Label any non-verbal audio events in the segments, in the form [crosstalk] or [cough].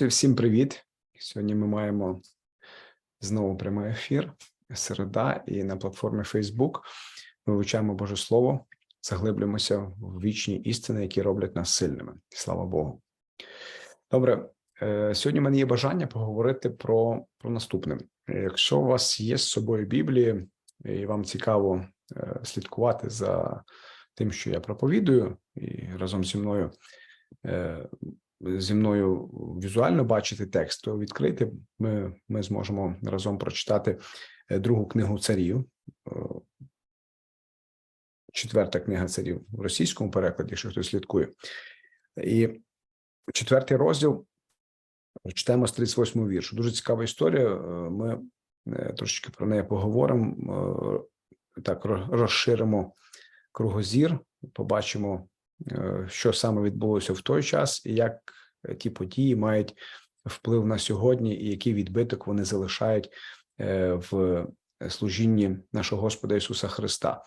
Друзі, всім привіт! Сьогодні ми маємо знову прямий ефір середа, і на платформі Facebook ми вивчаємо Боже Слово, заглиблюємося в вічні істини, які роблять нас сильними. Слава Богу. Добре, е, сьогодні в мене є бажання поговорити про, про наступне. Якщо у вас є з собою Біблії, і вам цікаво е, слідкувати за тим, що я проповідую, і разом зі мною. Зі мною візуально бачити текст, то відкрити ми, ми зможемо разом прочитати е, другу книгу царів, е, четверта книга царів в російському перекладі, якщо хтось слідкує. І четвертий розділ читаємо з 38 віршу. Дуже цікава історія. Е, Ми трошечки про неї поговоримо. Так, розширимо кругозір, побачимо, що саме відбулося в той час, і як е, ті події мають вплив на сьогодні, і який відбиток вони залишають е, в служінні нашого Господа Ісуса Христа,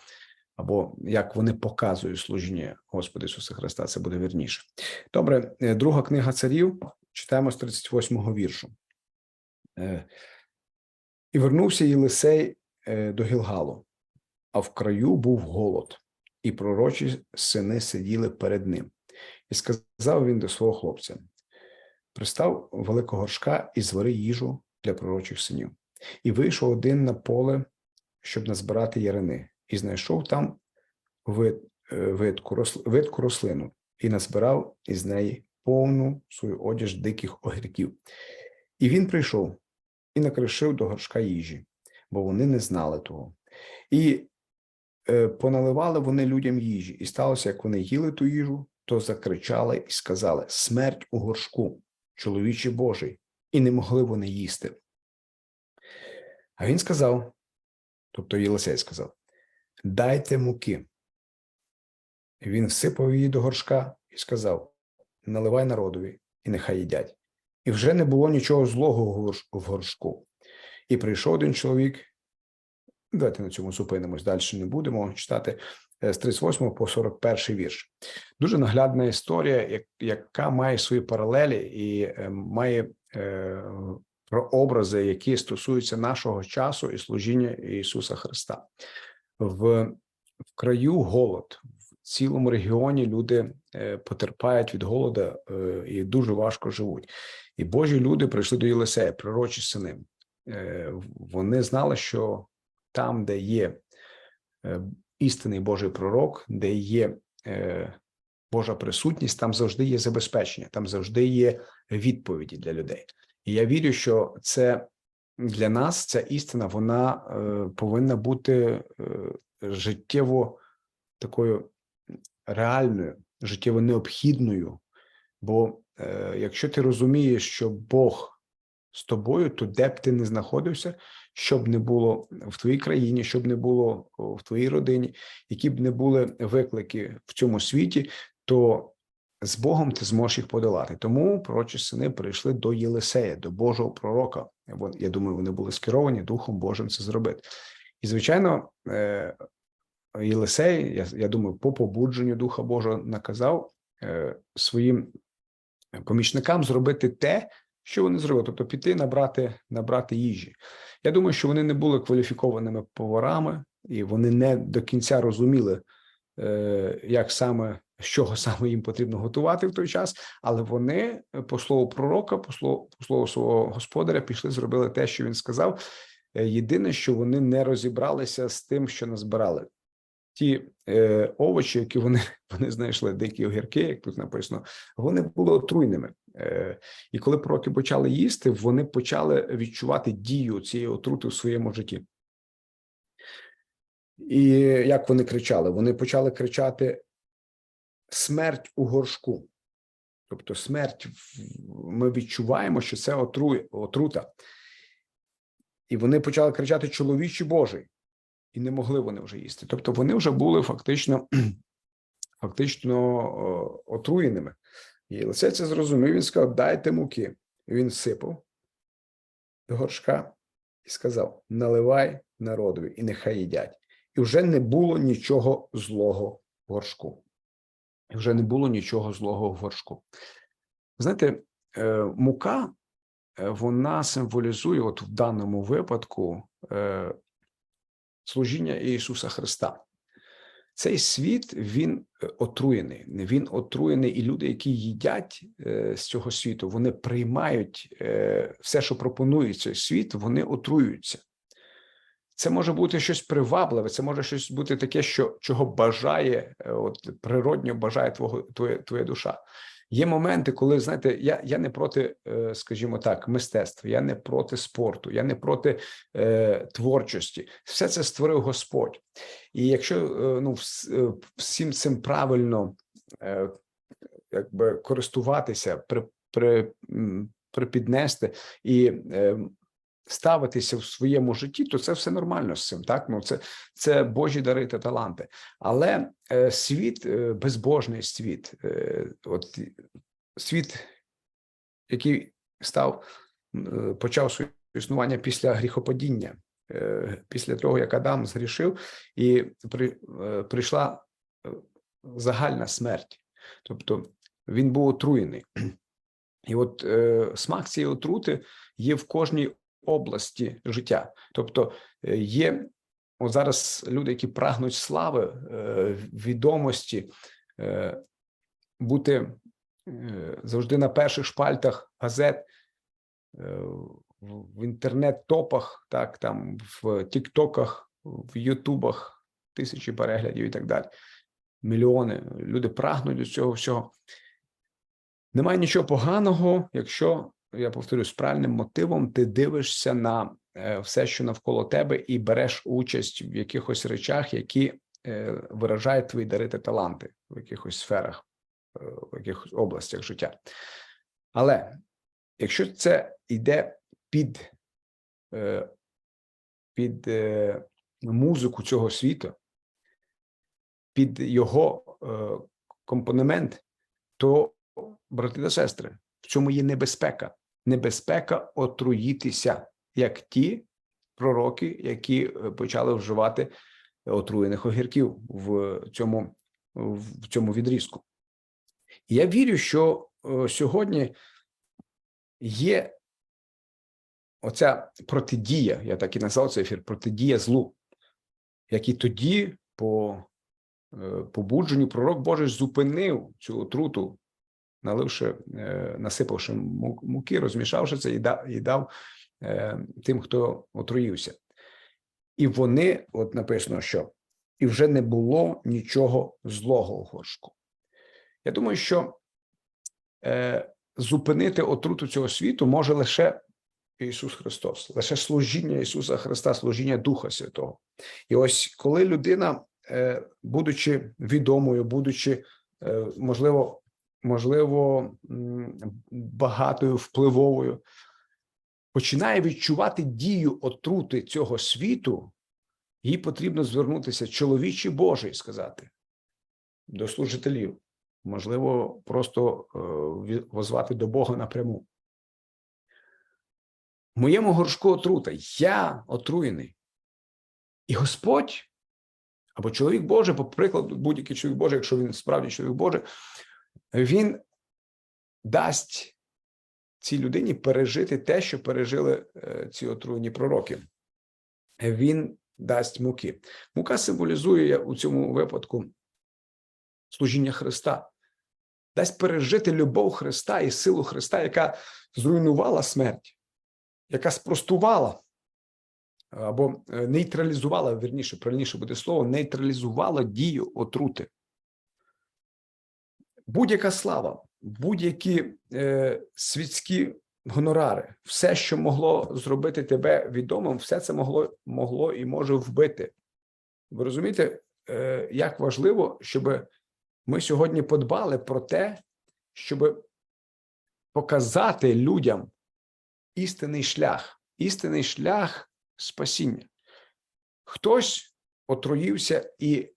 або як вони показують служіння Господа Ісуса Христа, це буде вірніше. Добре, е, друга книга царів, читаємо з 38-го віршу. Е, І вернувся Єлисей е, до Гілгалу, а в краю був голод, і пророчі сини сиділи перед ним. І сказав він до свого хлопця: Пристав великого горшка і звари їжу для пророчих синів. І вийшов один на поле, щоб назбирати ярини, і знайшов там вид, е, видку, видку рослину, і назбирав із неї повну свою одіж диких огірків. І він прийшов і накришив до горшка їжі, бо вони не знали того. І поналивали вони людям їжі, і сталося, як вони їли ту їжу, то закричали і сказали: Смерть у горшку, чоловічий Божий, і не могли вони їсти. А він сказав, тобто Єлисей сказав: Дайте муки. Він всипав її до горшка і сказав: Наливай народові, і нехай їдять. І вже не було нічого злого в горшку. І прийшов один чоловік. Давайте на цьому зупинимось. Далі не будемо читати е, з 38 по 41 вірш. Дуже наглядна історія, яка має свої паралелі і е, має е, прообрази, які стосуються нашого часу і служіння Ісуса Христа. В, в краю голод. В цілому регіоні люди потерпають від голода і дуже важко живуть. І Божі люди прийшли до Єлисея, пророчі сини. Вони знали, що там, де є е, істинний Божий пророк, де є е, Божа присутність, там завжди є забезпечення, там завжди є відповіді для людей. І я вірю, що це для нас ця істина вона е, повинна бути життєво такою реальною, життєво необхідною. Бо якщо ти розумієш, що Бог з тобою, то де б ти не знаходився, щоб не було в твоїй країні, щоб не було в твоїй родині, які б не були виклики в цьому світі, то з Богом ти зможеш їх подолати. Тому пророчі сини прийшли до Єлисея, до Божого пророка. Я думаю, вони були скеровані Духом Божим це зробити. І звичайно, е, Єлисей, я, я думаю, по побудженню Духа Божого наказав е, своїм помічникам зробити те, що вони зробили, тобто піти набрати, набрати їжі. Я думаю, що вони не були кваліфікованими поварами, і вони не до кінця розуміли, е, як саме з чого саме їм потрібно готувати в той час, але вони, по слову пророка, по слову, по слову свого господаря, пішли, зробили те, що він сказав. Е, Єдине, що вони не розібралися з тим, що назбирали. Ті е, овочі, які вони, [laughs] вони знайшли, дикі огірки, як тут написано, вони були отруйними. Е, і коли пророки почали їсти, вони почали відчувати дію цієї отрути в своєму житті. І як вони кричали? Вони почали кричати: смерть у горшку. Тобто, смерть ми відчуваємо, що це отрує, отрута. І вони почали кричати чоловічий Божий, і не могли вони вже їсти. Тобто, вони вже були фактично, [clears throat] фактично отруєними. І Єлисей це зрозумів. Він сказав: дайте муки. Він сипав до горшка і сказав: наливай народові, і нехай їдять. І вже не було нічого злого в горшку. І вже не було нічого злого в горшку. Знаєте, е, мука е, вона символізує, от в даному випадку, е, служіння Ісуса Христа. Цей світ він е, отруєний. Він отруєний, і люди, які їдять е, з цього світу, вони приймають е, все, що пропонує цей світ, вони отруюються. Це може бути щось привабливе, це може щось бути таке, що чого бажає, от природньо бажає твого твоя, твоя душа. Є моменти, коли знаєте, я я не проти, е, скажімо так, мистецтва, я не проти спорту, я не проти е, творчості. Все це створив Господь. І якщо е, ну е, всім цим правильно е, якби користуватися, при, при, припіднести і ставитися в своєму житті, то це все нормально з цим. Так, ну це, це Божі дари та таланти. Але е, світ, е, безбожний світ, е, от світ, який став, е, почав своє існування після гріхопадіння, е, після того, як Адам згрішив, і при, е, прийшла е, загальна смерть. Тобто він був отруєний. І от е, смак цієї отрути є в кожній області життя. Тобто е, є от зараз люди, які прагнуть слави, е, відомості, е, бути завжди на перших шпальтах газет, в інтернет-топах, так там в Тіктоках, в Ютубах тисячі переглядів і так далі. Мільйони люди прагнуть до цього всього. Немає нічого поганого, якщо я повторюю, з правильним мотивом ти дивишся на е, все, що навколо тебе, і береш участь в якихось речах, які е, виражають твої дари та таланти в якихось сферах, е, в якихось областях життя. Але якщо це йде під, під музику цього світу, під його компонемент, то, брати та сестри, в цьому є небезпека. Небезпека отруїтися, як ті пророки, які е, почали вживати отруєних огірків в цьому, в цьому відрізку. Я вірю, що е, сьогодні є оця протидія, я так і назвав цей ефір, протидія злу, як і тоді, по е, побудженню, пророк Божий зупинив цю отруту, наливши, е, насипавши муки, розмішавши це і дав, і дав е, тим, хто отруївся. І вони, от написано, що і вже не було нічого злого у горшку. Я думаю, що е, зупинити отруту цього світу може лише Ісус Христос, лише служіння Ісуса Христа, служіння Духа Святого. І ось коли людина, будучи відомою, будучи, можливо, можливо, багатою, впливовою, починає відчувати дію отрути цього світу, їй потрібно звернутися чоловічий Божий сказати до служителів, можливо, просто е, возвати до Бога напряму. Моєму горшку отрута, я отруєний. І Господь, або чоловік Божий, по прикладу, будь-який чоловік Божий, якщо він справді чоловік Божий, він дасть цій людині пережити те, що пережили е, ці отруєні пророки. Він дасть муки. Мука символізує у цьому випадку служіння Христа, дасть пережити любов Христа і силу Христа, яка зруйнувала смерть, яка спростувала або е, нейтралізувала, вірніше, правильніше буде слово, нейтралізувала дію отрути. Будь-яка слава, будь-які е, світські гонорари, все, що могло зробити тебе відомим, все це могло, могло і може вбити. Ви розумієте, е, як важливо, щоб ми сьогодні подбали про те, щоб показати людям істинний шлях, істинний шлях спасіння. Хтось отруївся і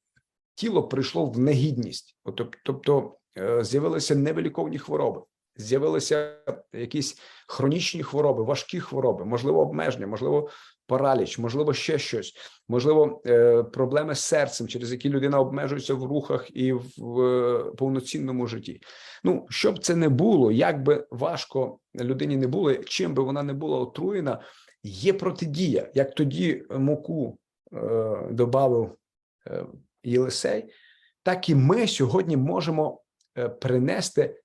тіло прийшло в негідність, тобто з'явилися невиліковні хвороби. з'явилися якісь хронічні хвороби, важкі хвороби, можливо, обмеження, можливо, параліч, можливо, ще щось, можливо, е, проблеми з серцем, через які людина обмежується в рухах і в е, повноцінному житті. Ну, щоб це не було, як би важко людині не було, чим би вона не була отруєна, є протидія. Як тоді муку е, додав е, Єлисей, так і ми сьогодні можемо е, принести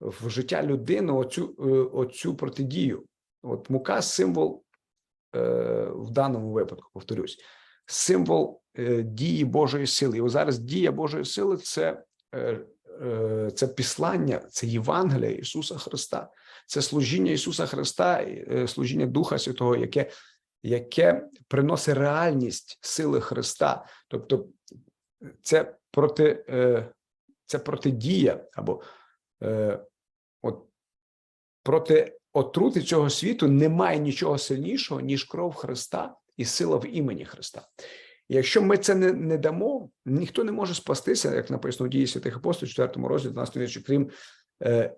в життя людини оцю, е, оцю протидію. От мука символ е, в даному випадку, повторюсь, символ е, дії Божої сили. І ось зараз дія Божої сили це, е, е, це післання, це Євангелія Ісуса Христа, це служіння Ісуса Христа, е, служіння Духа Святого, яке, яке приносить реальність сили Христа. Тобто, це проти, е, це протидія або е, от проти отрути цього світу немає нічого сильнішого, ніж кров Христа і сила в імені Христа. Якщо ми це не, не дамо, ніхто не може спастися, як написано у дії святих апостолів, 4 розділі 12 вірші, крім, е,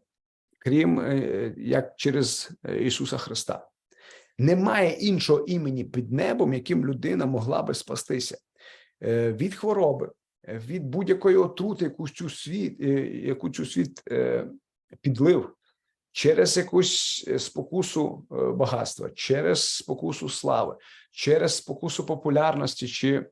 крім е, як через е, Ісуса Христа. Немає іншого імені під небом, яким людина могла би спастися е, від хвороби, від будь-якої отрути, яку цю світ, е, яку цю світ е, підлив через якусь е, спокусу багатства, через спокусу слави, через спокусу популярності чи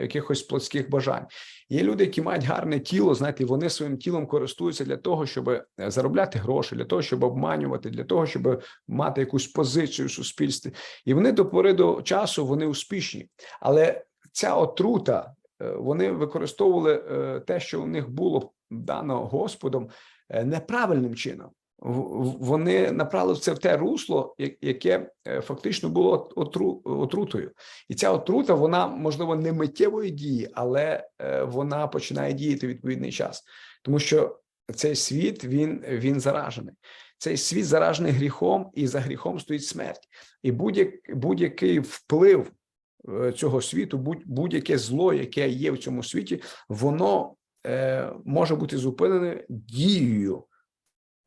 якихось плотських бажань. Є люди, які мають гарне тіло, знаєте, вони своїм тілом користуються для того, щоб заробляти гроші, для того, щоб обманювати, для того, щоб мати якусь позицію в суспільстві. І вони до пори до часу вони успішні, але ця отрута. Е, Вони використовували е, те, що у них було дано Господом, е, неправильним чином. Вони направили це в те русло, яке фактично було отру, отрутою, і ця отрута, вона можливо не миттєвої дії, але вона починає діяти відповідний час, тому що цей світ він, він заражений. Цей світ заражений гріхом, і за гріхом стоїть смерть. І будь-як, будь-який вплив е, цього світу, будь, будь-яке зло, яке є в цьому світі, воно е, може бути зупинене дією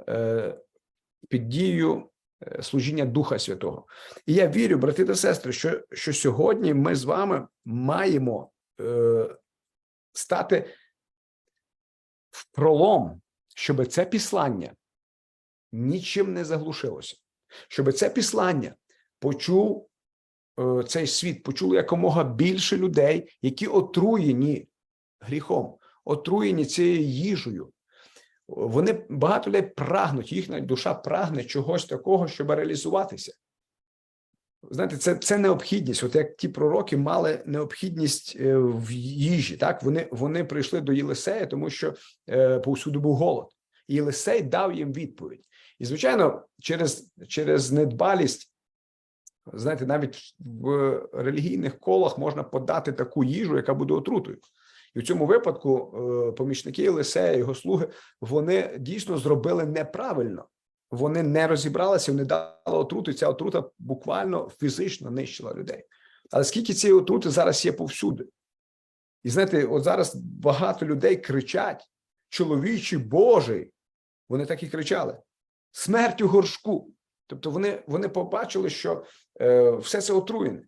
е, під дією е, служіння Духа Святого. І я вірю, брати та сестри, що, що сьогодні ми з вами маємо е, стати в пролом, щоб це післання нічим не заглушилося, щоб це післання почув е, цей світ, почули якомога більше людей, які отруєні гріхом, отруєні цією їжею. Вони багато людей прагнуть, їхня душа прагне чогось такого, щоб реалізуватися. Знаєте, це, це необхідність. От як ті пророки мали необхідність е, в їжі, так вони, вони прийшли до Єлисея, тому що е, повсюди був голод. І Єлисей дав їм відповідь. І, звичайно, через, через недбалість, знаєте, навіть в релігійних колах можна подати таку їжу, яка буде отрутою. І в цьому випадку е, помічники Єлисея, його слуги, вони дійсно зробили неправильно. Вони не розібралися, вони дали отруту. і Ця отрута буквально фізично нищила людей. Але скільки цієї отрути зараз є повсюди? І знаєте, от зараз багато людей кричать: чоловічий Божий. Вони так і кричали: смерть у горшку. Тобто вони, вони побачили, що все це отруєне.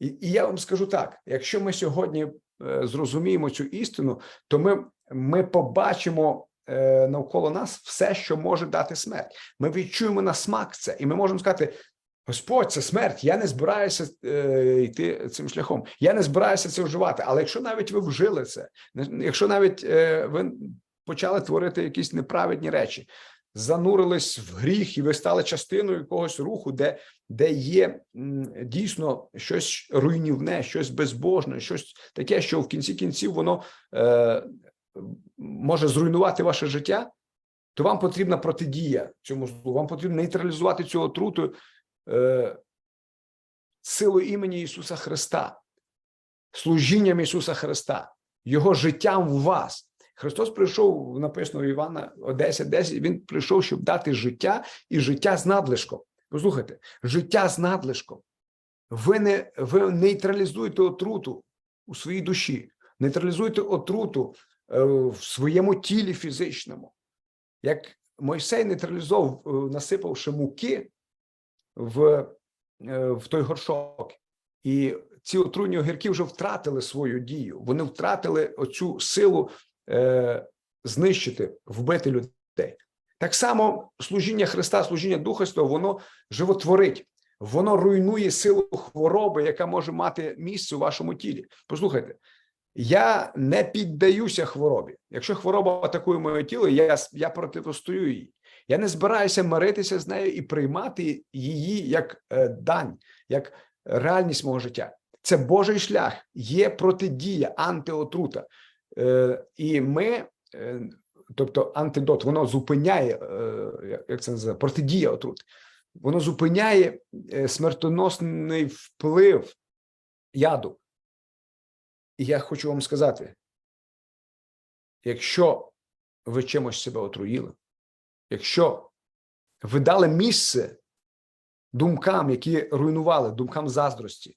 І, і я вам скажу так: якщо ми сьогодні е, зрозуміємо цю істину, то ми, ми побачимо е, навколо нас все, що може дати смерть. Ми відчуємо на смак це, і ми можемо сказати: Господь, це смерть. Я не збираюся е, йти цим шляхом. Я не збираюся це вживати. Але якщо навіть ви вжили це, якщо навіть е, ви почали творити якісь неправедні речі, занурились в гріх, і ви стали частиною якогось руху, де, де є дійсно щось руйнівне, щось безбожне, щось таке, що в кінці кінців воно е, може зруйнувати ваше життя, то вам потрібна протидія цьому злу. Вам потрібно нейтралізувати цю отруту е, силою імені Ісуса Христа, служінням Ісуса Христа, Його життям в вас. Христос прийшов, написано в Івана 10.10, Він прийшов, щоб дати життя і життя з надлишком. Послухайте, життя з надлишком. Ви не ви нейтралізуєте отруту у своїй душі, нейтралізуєте отруту е, в своєму тілі фізичному. Як Мойсей нейтралізовував, е, насипавши муки в, е, в той горшок. І ці отруйні огірки вже втратили свою дію. Вони втратили оцю силу е, знищити, вбити людей. Так само служіння Христа, служіння Духа Святого, воно животворить, воно руйнує силу хвороби, яка може мати місце у вашому тілі. Послухайте, я не піддаюся хворобі. Якщо хвороба атакує моє тіло, я, я противостою їй. Я не збираюся миритися з нею і приймати її як е, дань, як реальність мого життя. Це Божий шлях, є протидія, антиотрута. Е, і ми, е, тобто антидот, воно зупиняє, е, як це називає, протидія отрут. Воно зупиняє смертоносний вплив яду. І я хочу вам сказати: якщо ви чимось себе отруїли, якщо ви дали місце думкам, які руйнували, думкам заздрості,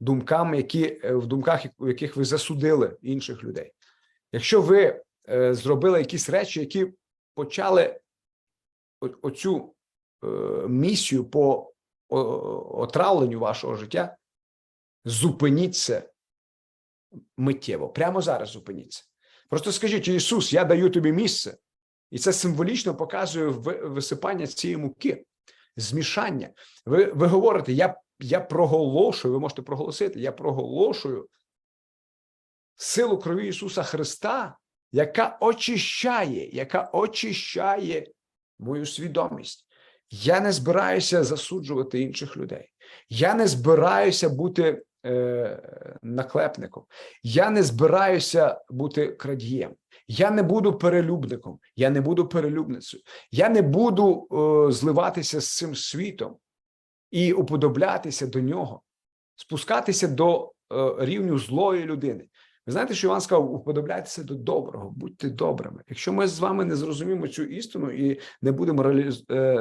думкам, які в думках, у яких ви засудили інших людей, якщо ви е, зробили якісь речі, які почали о- оцю е, місію по о- отравленню вашого життя, зупиніть це миттєво. Прямо зараз зупиніться. Просто скажіть, Ісус, я даю тобі місце, і це символічно показує ви- висипання цієї муки, змішання. Ви, ви говорите, я, я проголошую, ви можете проголосити, я проголошую силу крові Ісуса Христа, яка очищає, яка очищає мою свідомість. Я не збираюся засуджувати інших людей. Я не збираюся бути е, наклепником. Я не збираюся бути крадієм. Я не буду перелюбником, я не буду перелюбницею. Я не буду е, зливатися з цим світом і уподоблятися до нього, спускатися до е, рівню злої людини. Ви знаєте, що Іван сказав, уподобляйтеся до доброго, будьте добрими. Якщо ми з вами не зрозуміємо цю істину і не будемо е,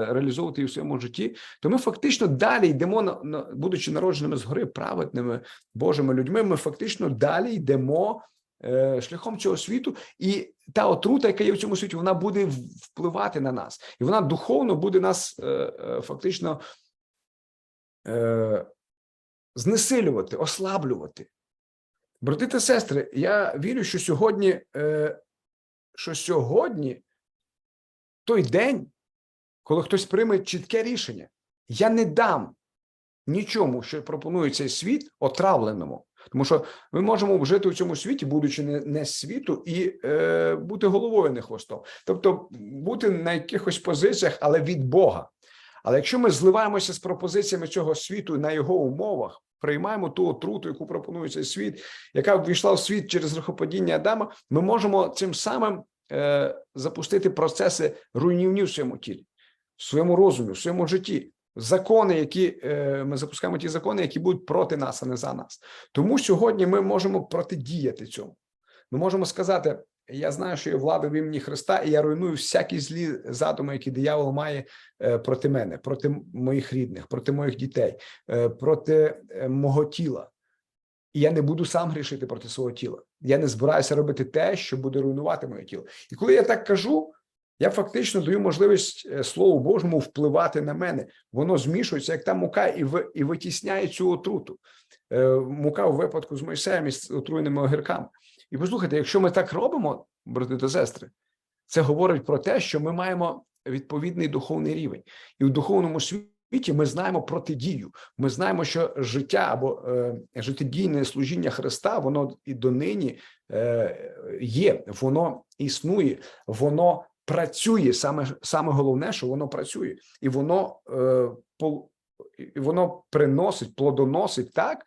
реалізовувати її в своєму житті, то ми фактично далі йдемо, на, будучи народженими згори, праведними Божими людьми, ми фактично далі йдемо е, шляхом цього світу, і та отрута, яка є в цьому світі, вона буде впливати на нас, і вона духовно буде нас е, фактично знесилювати, ослаблювати. Брати та сестри, я вірю, що сьогодні, е, що сьогодні той день, коли хтось прийме чітке рішення, я не дам нічому, що пропонує цей світ, отравленому. Тому що ми можемо жити у цьому світі, будучи не, не світу, і е, бути головою, не хвостом. Тобто бути на якихось позиціях, але від Бога. Але якщо ми зливаємося з пропозиціями цього світу на його умовах, приймаємо ту отруту, яку пропонує цей світ, яка ввійшла в світ через грехопадіння Адама, ми можемо цим самим е, запустити процеси руйнівні в своєму тілі, в своєму розумі, в своєму житті. Закони, які е, ми запускаємо ті закони, які будуть проти нас, а не за нас. Тому сьогодні ми можемо протидіяти цьому. Ми можемо сказати: я знаю, що є влада в імені Христа, і я руйную всякі злі задуми, які диявол має е, проти мене, проти моїх рідних, проти моїх дітей, е, проти е, мого тіла. І я не буду сам грішити проти свого тіла. Я не збираюся робити те, що буде руйнувати моє тіло. І коли я так кажу, я фактично даю можливість Слову Божому впливати на мене. Воно змішується, як та мука, і ви, і витісняє цю отруту. Мука у випадку з Мойсеєм і з отруєними огірками. І послухайте, якщо ми так робимо, брати та сестри, це говорить про те, що ми маємо відповідний духовний рівень, і в духовному світі ми знаємо протидію. Ми знаємо, що життя або е, життєдійне служіння Христа, воно і донині е, є, воно існує, воно працює. Саме саме головне, що воно працює, і воно е, пол, і воно приносить, плодоносить так,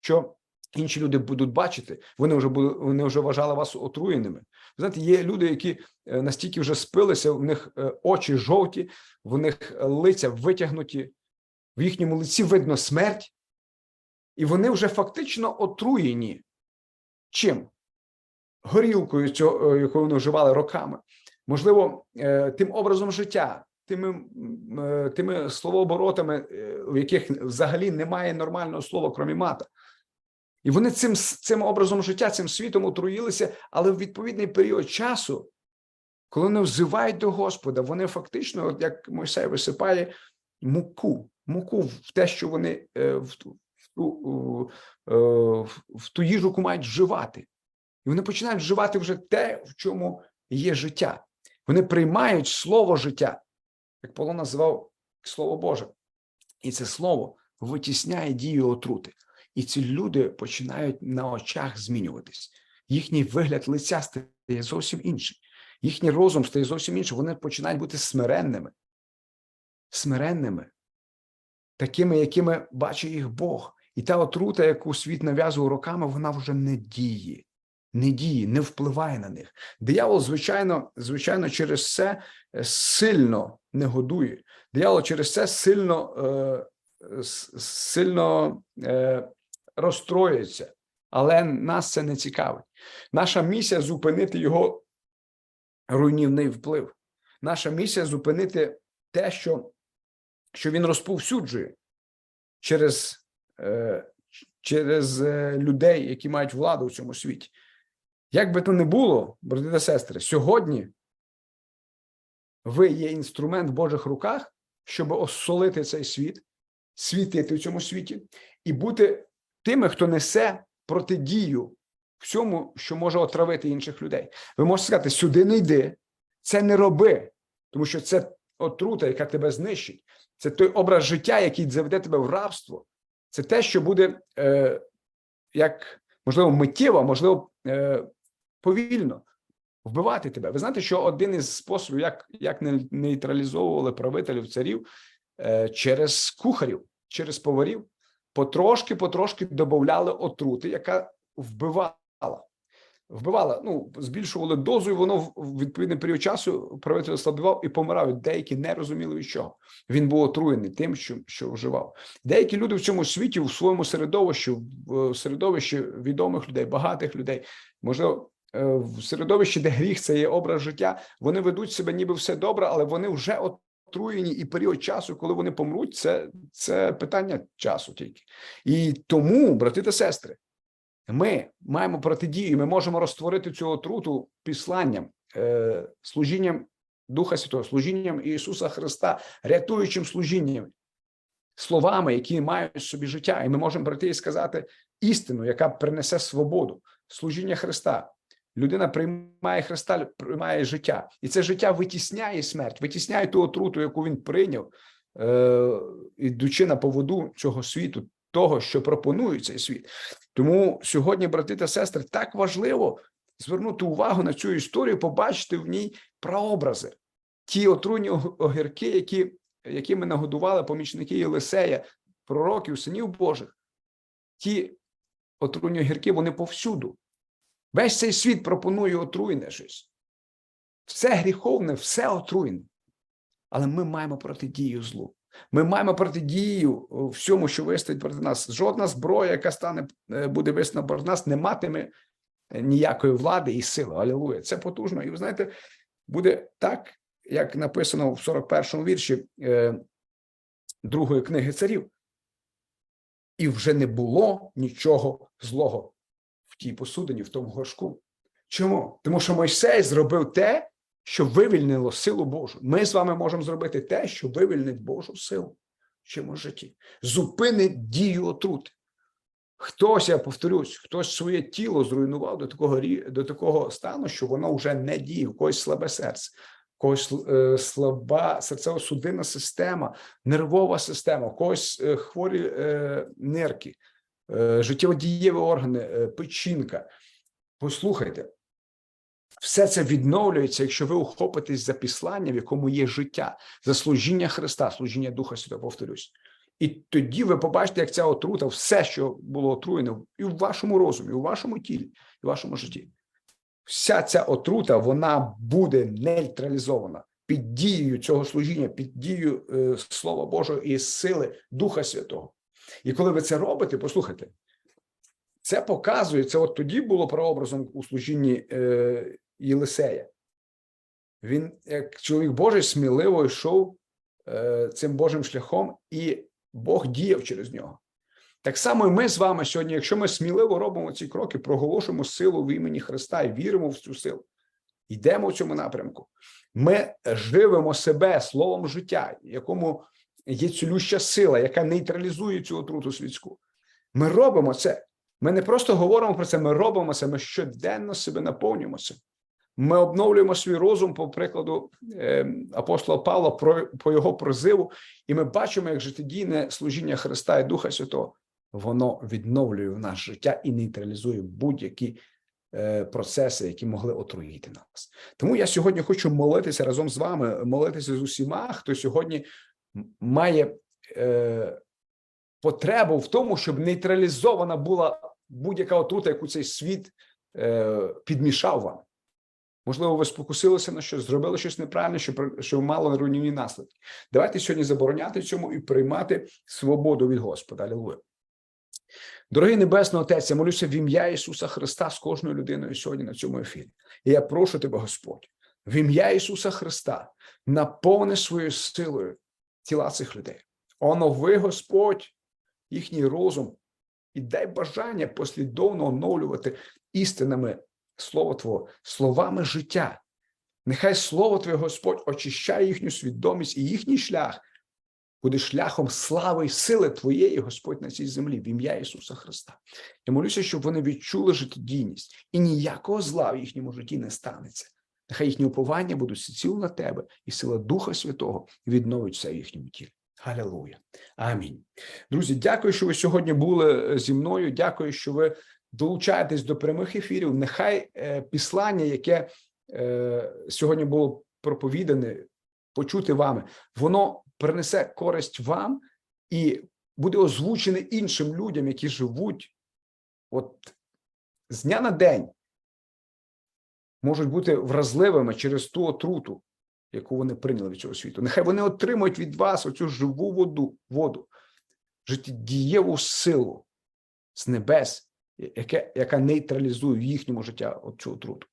що інші люди будуть бачити. Вони вже будуть, вони вже вважали вас отруєними. Знаєте, є люди, які е, настільки вже спилися, в них е, очі жовті, в них лиця витягнуті, в їхньому лиці видно смерть, і вони вже фактично отруєні. Чим? Горілкою, цього, е, яку вони вживали роками, можливо, тим образом життя, тими, тими словооборотами, в яких взагалі немає нормального слова, крім мата. І вони цим, цим образом життя, цим світом отруїлися, але в відповідний період часу Коли вони взивають до Господа, вони фактично, от як Мойсей висипає муку, муку в те, що вони е, в ту, в ту, е, в- ту їжу, мають вживати. І вони починають вживати вже те, в чому є життя. Вони приймають слово життя, як Павло називав Слово Боже. І це слово витісняє дію отрути. І ці люди починають на очах змінюватись. Їхній вигляд лиця стає зовсім інший. Їхній розум стає зовсім іншим. Вони починають бути смиренними, смиренними, такими, якими бачить їх Бог. І та отрута, яку світ нав'язував роками, вона вже не діє, не діє, не впливає на них. Диявол, звичайно, звичайно, через це е, сильно не годує. Диявол через це сильно, е, сильно е, розстроюється, але нас це не цікавить. Наша місія зупинити його руйнівний вплив. Наша місія зупинити те, що, що він розповсюджує через, е, через е, людей, які мають владу в цьому світі. Як би то не було, брати та сестри, сьогодні ви є інструмент в Божих руках, щоб осолити цей світ, світити в цьому світі і бути тими, хто несе протидію всьому, що може отравити інших людей. Ви можете сказати: сюди не йди, це не роби, тому що це отрута, яка тебе знищить. Це той образ життя, який заведе тебе в рабство. Це те, що буде е, як можливо миттєво, можливо е, повільно вбивати тебе. Ви знаєте, що один із способів, як, як не- нейтралізовували правителів царів е, через кухарів, через поварів, потрошки, потрошки додавали отрути, яка вбивала. Вбивала, ну збільшували дозу, і воно в- в відповідний період часу правитель ослабівав і помирав. Деякі не розуміли від чого. Він був отруєний тим, що, що вживав. Деякі люди в цьому світі, у своєму середовищі, в середовищі відомих людей, багатих людей, можливо, е, в середовищі, де гріх це є образ життя, вони ведуть себе, ніби все добре, але вони вже отруєні, і період часу, коли вони помруть, це, це питання часу тільки. І тому, брати та сестри, ми маємо протидію, ми можемо розтворити цю отруту післанням, е, служінням Духа Святого, служінням Ісуса Христа, рятуючим служінням, словами, які мають собі життя. І ми можемо прийти і сказати істину, яка принесе свободу, служіння Христа. Людина приймає Христа, приймає життя, і це життя витісняє смерть, витісняє ту отруту, яку він прийняв, е, ідучи на поводу цього світу, того, що пропонує цей світ. Тому сьогодні, брати та сестри, так важливо звернути увагу на цю історію, побачити в ній прообрази, ті отруйні ог- огірки, які, якими нагодували помічники Єлисея, пророків, синів Божих. Ті отруйні огірки, вони повсюду. Весь цей світ пропонує отруйне щось. Все гріховне, все отруйне. Але ми маємо протидію злу. Ми маємо протидію всьому, що вистоїть проти нас. Жодна зброя, яка стане, е, буде висна проти нас, не матиме е, ніякої влади і сили. Алілуя. Це потужно. І ви знаєте, буде так, як написано в 41-му вірші е, другої книги царів. І вже не було нічого злого тій посудині, в тому горшку. Чому? Тому що Мойсей зробив те, що вивільнило силу Божу. Ми з вами можемо зробити те, що вивільнить Божу силу в чому житті. Зупинить дію отрути. Хтось, я повторюсь, хтось своє тіло зруйнував до такого до такого стану, що воно вже не діє, у когось слабе серце, у когось е, слаба серцево-судинна система, нервова система, у когось е, хворі е, нирки, життєво-дієві органи, е, печінка. Послухайте, все це відновлюється, якщо ви ухопитесь за післання, в якому є життя, за служіння Христа, служіння Духа Святого, повторюсь. І тоді ви побачите, як ця отрута, все, що було отруєно, і в вашому розумі, і в вашому тілі, і в вашому житті. Вся ця отрута, вона буде нейтралізована під дією цього служіння, під дією е, Слова Божого і сили Духа Святого. І коли ви це робите, послухайте, це показує, це от тоді було прообразом у служінні е, Єлисея. Він, як чоловік Божий, сміливо йшов е, цим Божим шляхом, і Бог діяв через нього. Так само і ми з вами сьогодні, якщо ми сміливо робимо ці кроки, проголошуємо силу в імені Христа і віримо в цю силу, йдемо в цьому напрямку. Ми живемо себе словом життя, якому є цілюща сила, яка нейтралізує цю отруту світську. Ми робимо це. Ми не просто говоримо про це, ми робимо це. Ми щоденно себе наповнюємо цим. Ми обновлюємо свій розум по прикладу е, апостола Павла по його призиву, і ми бачимо, як життєдійне служіння Христа і Духа Святого воно відновлює в наше життя і нейтралізує будь-які е, процеси, які могли отруїти нас. Тому я сьогодні хочу молитися разом з вами, молитися з усіма, хто сьогодні має е, потребу в тому, щоб нейтралізована була будь-яка отрута, яку цей світ е, підмішав вам. Можливо, ви спокусилися на щось, зробили щось неправильне, що, що мало руйнівні наслідки. Давайте сьогодні забороняти цьому і приймати свободу від Господа. Алілуя. Дорогий Небесний Отець, я молюся в ім'я Ісуса Христа з кожною людиною сьогодні на цьому ефірі. І я прошу тебе, Господь, в ім'я Ісуса Христа, наповни своєю силою тіла цих людей. Онови, Господь, їхній розум і дай бажання послідовно оновлювати істинами Слово Твого, словами життя. Нехай Слово Твоє, Господь, очищає їхню свідомість і їхній шлях буде шляхом слави і сили Твоєї, Господь, на цій землі, в ім'я Ісуса Христа. Я молюся, щоб вони відчули життєдійність, і ніякого зла в їхньому житті не станеться. Нехай їхні уповання будуть всеціло на тебе, і сила Духа Святого відновить все в їхньому тілі. Галилуя. Амінь. Друзі, дякую, що ви сьогодні були е, зі мною. Дякую, що ви долучаєтесь до прямих ефірів. Нехай е, післання, яке е, сьогодні було проповідане, почути вами, воно принесе користь вам і буде озвучене іншим людям, які живуть от з дня на день, можуть бути вразливими через ту отруту, яку вони прийняли від цього світу. Нехай вони отримують від вас оцю живу воду, воду, життєдієву силу з небес, яке, яка нейтралізує в їхньому життя оцю отруту.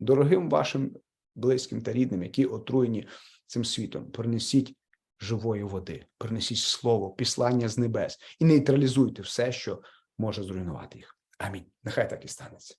Дорогим вашим близьким та рідним, які отруєні цим світом, принесіть живої води, принесіть слово, післання з небес і нейтралізуйте все, що може зруйнувати їх. Амінь. Нехай так і станеться.